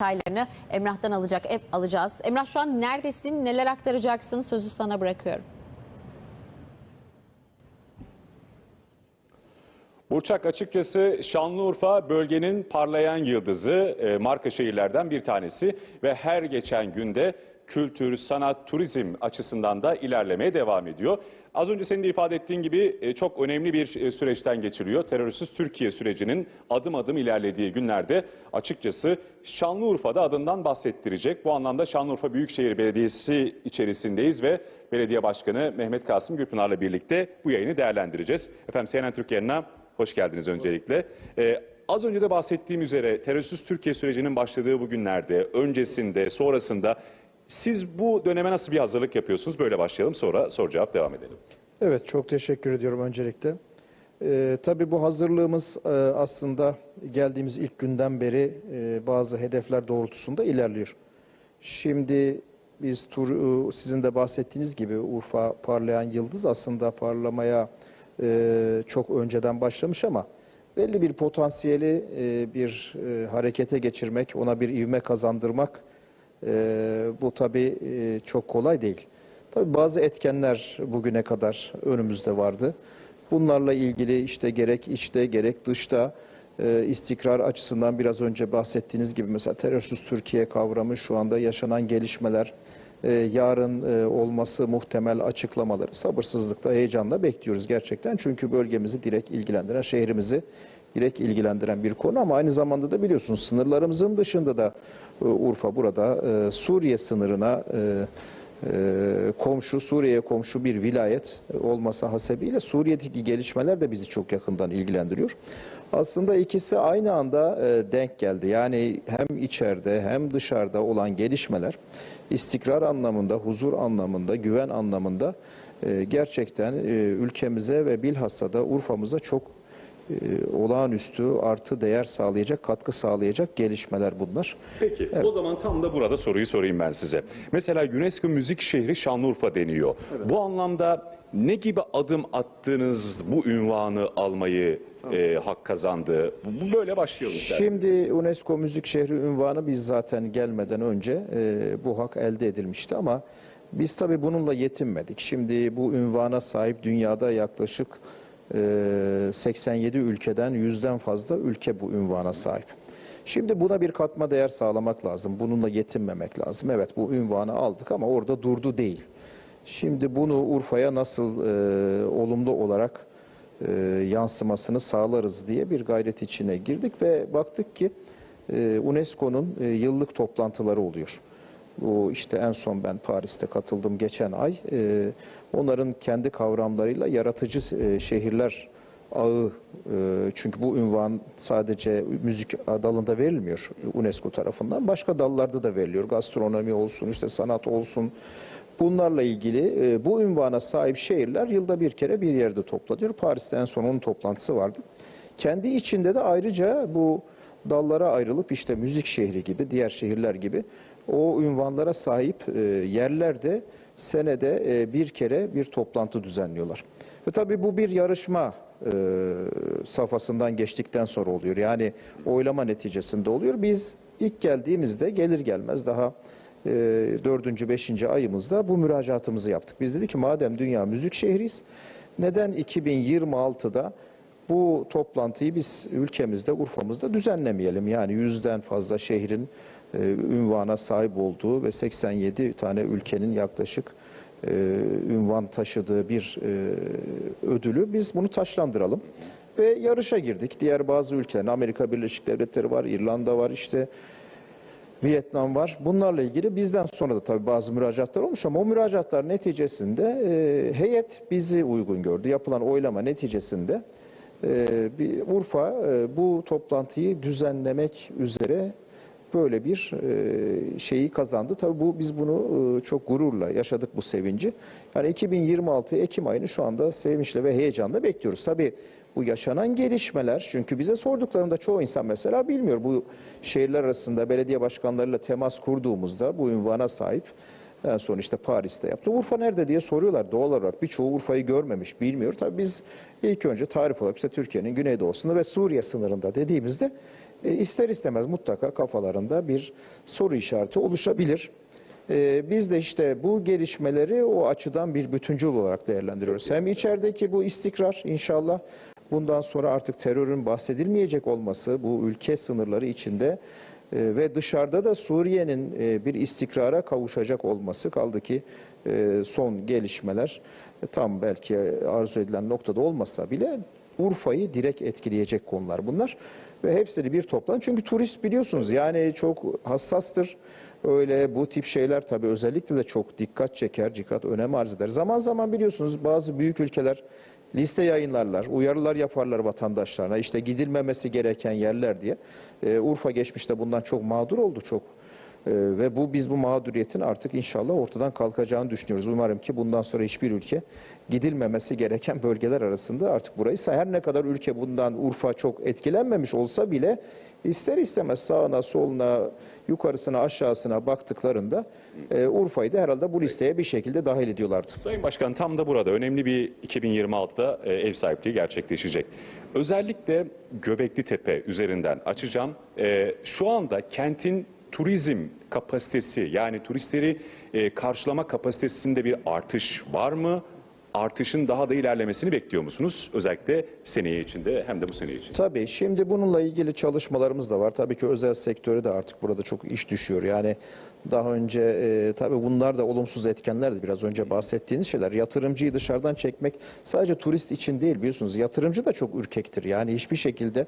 detaylarını Emrah'tan alacak e, alacağız. Emrah şu an neredesin? Neler aktaracaksın? Sözü sana bırakıyorum. Burçak açıkçası Şanlıurfa bölgenin parlayan yıldızı, e, marka şehirlerden bir tanesi ve her geçen günde kültür, sanat, turizm açısından da ilerlemeye devam ediyor. Az önce senin de ifade ettiğin gibi e, çok önemli bir e, süreçten geçiriyor. Terörsüz Türkiye sürecinin adım adım ilerlediği günlerde açıkçası Şanlıurfa'da adından bahsettirecek. Bu anlamda Şanlıurfa Büyükşehir Belediyesi içerisindeyiz ve Belediye Başkanı Mehmet Kasım Gürpınar'la birlikte bu yayını değerlendireceğiz. Efendim CNN Türk Hoş geldiniz öncelikle. Ee, az önce de bahsettiğim üzere terörsüz Türkiye sürecinin başladığı bu günlerde, öncesinde, sonrasında siz bu döneme nasıl bir hazırlık yapıyorsunuz? Böyle başlayalım sonra soru cevap devam edelim. Evet, çok teşekkür ediyorum öncelikle. Ee, tabii bu hazırlığımız e, aslında geldiğimiz ilk günden beri e, bazı hedefler doğrultusunda ilerliyor. Şimdi biz tur, e, sizin de bahsettiğiniz gibi Urfa parlayan yıldız aslında parlamaya e, çok önceden başlamış ama belli bir potansiyeli e, bir e, harekete geçirmek, ona bir ivme kazandırmak e, bu tabii e, çok kolay değil. Tabii bazı etkenler bugüne kadar önümüzde vardı. Bunlarla ilgili işte gerek içte gerek dışta e, istikrar açısından biraz önce bahsettiğiniz gibi mesela terörsüz Türkiye kavramı şu anda yaşanan gelişmeler, e, yarın olması muhtemel açıklamaları sabırsızlıkla, heyecanla bekliyoruz gerçekten. Çünkü bölgemizi direkt ilgilendiren, şehrimizi direkt ilgilendiren bir konu ama aynı zamanda da biliyorsunuz sınırlarımızın dışında da e, Urfa burada e, Suriye sınırına e, komşu, Suriye'ye komşu bir vilayet olması hasebiyle Suriye'deki gelişmeler de bizi çok yakından ilgilendiriyor. Aslında ikisi aynı anda denk geldi. Yani hem içeride hem dışarıda olan gelişmeler istikrar anlamında, huzur anlamında, güven anlamında gerçekten ülkemize ve bilhassa da Urfa'mıza çok e, olağanüstü artı değer sağlayacak, katkı sağlayacak gelişmeler bunlar. Peki o zaman tam da burada soruyu sorayım ben size. Mesela UNESCO Müzik Şehri Şanlıurfa deniyor. Bu anlamda ne gibi adım attınız bu ünvanı almayı e, hak kazandı? Bu böyle isterseniz. Şimdi UNESCO Müzik Şehri ünvanı biz zaten gelmeden önce e, bu hak elde edilmişti ama biz tabii bununla yetinmedik. Şimdi bu ünvana sahip dünyada yaklaşık 87 ülkeden yüzden fazla ülke bu ünvana sahip. Şimdi buna bir katma değer sağlamak lazım. Bununla yetinmemek lazım. Evet bu ünvanı aldık ama orada durdu değil. Şimdi bunu Urfa'ya nasıl e, olumlu olarak e, yansımasını sağlarız diye bir gayret içine girdik ve baktık ki e, UNESCO'nun e, yıllık toplantıları oluyor. Bu işte en son ben Paris'te katıldım geçen ay. E, onların kendi kavramlarıyla yaratıcı e, şehirler ağı e, çünkü bu ünvan sadece müzik dalında verilmiyor UNESCO tarafından. Başka dallarda da veriliyor. Gastronomi olsun, işte sanat olsun. Bunlarla ilgili e, bu ünvana sahip şehirler yılda bir kere bir yerde toplanıyor. Paris'te en son onun toplantısı vardı. Kendi içinde de ayrıca bu dallara ayrılıp işte müzik şehri gibi, diğer şehirler gibi o ünvanlara sahip e, yerlerde senede e, bir kere bir toplantı düzenliyorlar. Ve tabii bu bir yarışma e, safhasından geçtikten sonra oluyor. Yani oylama neticesinde oluyor. Biz ilk geldiğimizde gelir gelmez daha e, dördüncü, beşinci ayımızda bu müracaatımızı yaptık. Biz dedik ki madem dünya müzik şehriyiz, neden 2026'da bu toplantıyı biz ülkemizde, Urfa'mızda düzenlemeyelim? Yani yüzden fazla şehrin ünvana sahip olduğu ve 87 tane ülkenin yaklaşık e, ünvan taşıdığı bir e, ödülü biz bunu taşlandıralım. Ve yarışa girdik. Diğer bazı ülkelerin, Amerika Birleşik Devletleri var, İrlanda var, işte Vietnam var. Bunlarla ilgili bizden sonra da tabii bazı müracaatlar olmuş ama o müracaatlar neticesinde e, heyet bizi uygun gördü. Yapılan oylama neticesinde e, bir Urfa e, bu toplantıyı düzenlemek üzere böyle bir e, şeyi kazandı. Tabii bu biz bunu e, çok gururla yaşadık bu sevinci. Yani 2026 Ekim ayını şu anda sevinçle ve heyecanla bekliyoruz. Tabii bu yaşanan gelişmeler çünkü bize sorduklarında çoğu insan mesela bilmiyor. Bu şehirler arasında belediye başkanlarıyla temas kurduğumuzda bu ünvana sahip en son işte Paris'te yaptı. Urfa nerede diye soruyorlar doğal olarak. Birçoğu Urfa'yı görmemiş, bilmiyor. Tabii biz ilk önce tarif olarak işte Türkiye'nin güneydoğusunda ve Suriye sınırında dediğimizde e, ister istemez mutlaka kafalarında bir soru işareti oluşabilir. E, biz de işte bu gelişmeleri o açıdan bir bütüncül olarak değerlendiriyoruz. Hem içerideki bu istikrar inşallah bundan sonra artık terörün bahsedilmeyecek olması bu ülke sınırları içinde e, ve dışarıda da Suriye'nin e, bir istikrara kavuşacak olması kaldı ki e, son gelişmeler e, tam belki arzu edilen noktada olmasa bile Urfa'yı direkt etkileyecek konular bunlar ve hepsini bir toplan çünkü turist biliyorsunuz yani çok hassastır. Öyle bu tip şeyler tabii özellikle de çok dikkat çeker, dikkat önem arz eder. Zaman zaman biliyorsunuz bazı büyük ülkeler liste yayınlarlar, uyarılar yaparlar vatandaşlarına. İşte gidilmemesi gereken yerler diye. Ee, Urfa geçmişte bundan çok mağdur oldu çok. Ee, ve bu biz bu mağduriyetin artık inşallah ortadan kalkacağını düşünüyoruz. Umarım ki bundan sonra hiçbir ülke gidilmemesi gereken bölgeler arasında artık burayı her ne kadar ülke bundan Urfa çok etkilenmemiş olsa bile ister istemez sağına soluna yukarısına aşağısına baktıklarında e, Urfa'yı da herhalde bu listeye bir şekilde dahil ediyorlardı. Sayın Başkan tam da burada önemli bir 2026'da e, ev sahipliği gerçekleşecek. Özellikle Göbekli Tepe üzerinden açacağım. E, Şu anda kentin turizm kapasitesi yani turistleri e, karşılama kapasitesinde bir artış var mı? Artışın daha da ilerlemesini bekliyor musunuz? Özellikle seneye içinde hem de bu sene için. Tabii şimdi bununla ilgili çalışmalarımız da var. Tabii ki özel sektöre de artık burada çok iş düşüyor. Yani daha önce e, tabii bunlar da olumsuz etkenlerdi. Biraz önce bahsettiğiniz şeyler. Yatırımcıyı dışarıdan çekmek sadece turist için değil biliyorsunuz. Yatırımcı da çok ürkektir. Yani hiçbir şekilde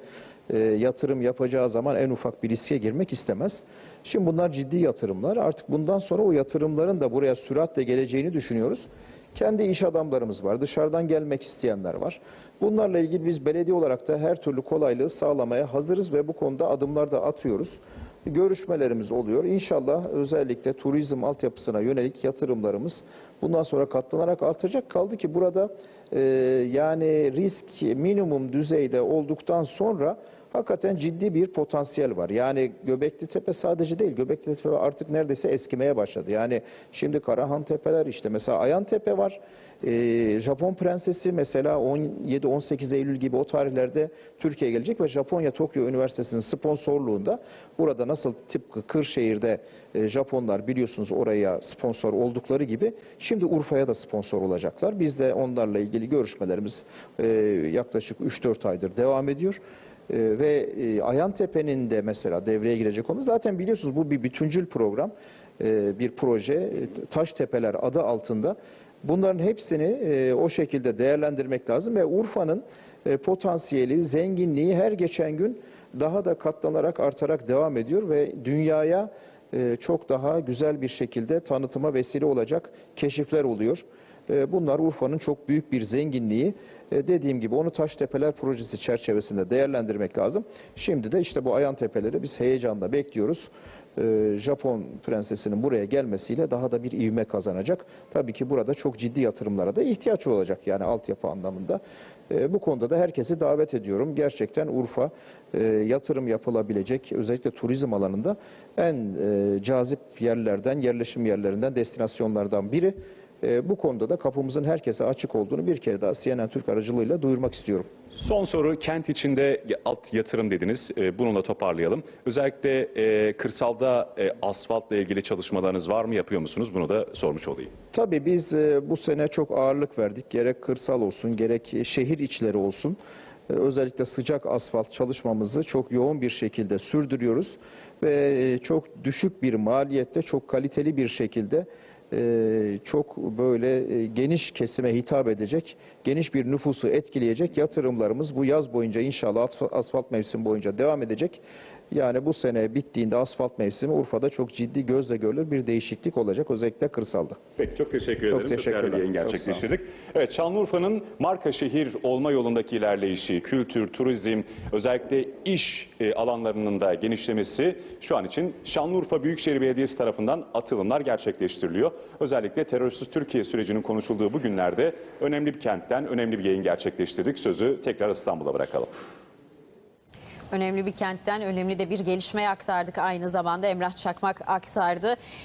e, yatırım yapacağı zaman en ufak bir riske girmek istemez. Şimdi bunlar ciddi yatırımlar. Artık bundan sonra o yatırımların da buraya süratle geleceğini düşünüyoruz. Kendi iş adamlarımız var, dışarıdan gelmek isteyenler var. Bunlarla ilgili biz belediye olarak da her türlü kolaylığı sağlamaya hazırız ve bu konuda adımlar da atıyoruz. Görüşmelerimiz oluyor. İnşallah özellikle turizm altyapısına yönelik yatırımlarımız bundan sonra katlanarak artacak. Kaldı ki burada e, yani risk minimum düzeyde olduktan sonra hakikaten ciddi bir potansiyel var. Yani Göbekli Tepe sadece değil, Göbekli Tepe artık neredeyse eskimeye başladı. Yani şimdi Karahan Tepeler işte mesela Ayan Tepe var. Ee, Japon Prensesi mesela 17-18 Eylül gibi o tarihlerde Türkiye'ye gelecek ve Japonya Tokyo Üniversitesi'nin sponsorluğunda burada nasıl tıpkı Kırşehir'de e, Japonlar biliyorsunuz oraya sponsor oldukları gibi şimdi Urfa'ya da sponsor olacaklar. Biz de onlarla ilgili görüşmelerimiz e, yaklaşık 3-4 aydır devam ediyor. Ee, ve e, Ayantepe'nin de mesela devreye girecek konu zaten biliyorsunuz bu bir bütüncül program, e, bir proje, e, Taştepeler adı altında. Bunların hepsini e, o şekilde değerlendirmek lazım ve Urfa'nın e, potansiyeli, zenginliği her geçen gün daha da katlanarak artarak devam ediyor ve dünyaya e, çok daha güzel bir şekilde tanıtıma vesile olacak keşifler oluyor. E, Bunlar Urfa'nın çok büyük bir zenginliği. E, Dediğim gibi onu Taştepeler projesi çerçevesinde değerlendirmek lazım. Şimdi de işte bu Ayan Tepeleri biz heyecanla bekliyoruz. E, Japon prensesinin buraya gelmesiyle daha da bir ivme kazanacak. Tabii ki burada çok ciddi yatırımlara da ihtiyaç olacak yani altyapı anlamında. Bu konuda da herkesi davet ediyorum. Gerçekten Urfa yatırım yapılabilecek özellikle turizm alanında en cazip yerlerden, yerleşim yerlerinden, destinasyonlardan biri. E, bu konuda da kapımızın herkese açık olduğunu bir kere daha CNN Türk aracılığıyla duyurmak istiyorum. Son soru kent içinde alt yatırım dediniz. E, Bununla toparlayalım. Özellikle e, kırsalda e, asfaltla ilgili çalışmalarınız var mı? Yapıyor musunuz? Bunu da sormuş olayım. Tabii biz e, bu sene çok ağırlık verdik. Gerek kırsal olsun, gerek şehir içleri olsun. E, Özellikle sıcak asfalt çalışmamızı çok yoğun bir şekilde sürdürüyoruz. Ve e, çok düşük bir maliyette, çok kaliteli bir şekilde e, çok böyle e, geniş kesime hitap edecek, geniş bir nüfusu etkileyecek yatırımlarımız bu yaz boyunca inşallah asfa- asfalt mevsim boyunca devam edecek. Yani bu sene bittiğinde asfalt mevsimi Urfa'da çok ciddi gözle görülür bir değişiklik olacak özellikle kırsalda. Peki çok teşekkür Çok ederim. teşekkürler. değerli bir yayın Çok gerçekleştirdik. Evet Şanlıurfa'nın marka şehir olma yolundaki ilerleyişi, kültür, turizm, özellikle iş e, alanlarının da genişlemesi şu an için Şanlıurfa Büyükşehir Belediyesi tarafından atılımlar gerçekleştiriliyor. Özellikle terörsüz Türkiye sürecinin konuşulduğu bu günlerde önemli bir kentten önemli bir yayın gerçekleştirdik. Sözü tekrar İstanbul'a bırakalım. Önemli bir kentten önemli de bir gelişmeyi aktardık aynı zamanda Emrah Çakmak aktardı.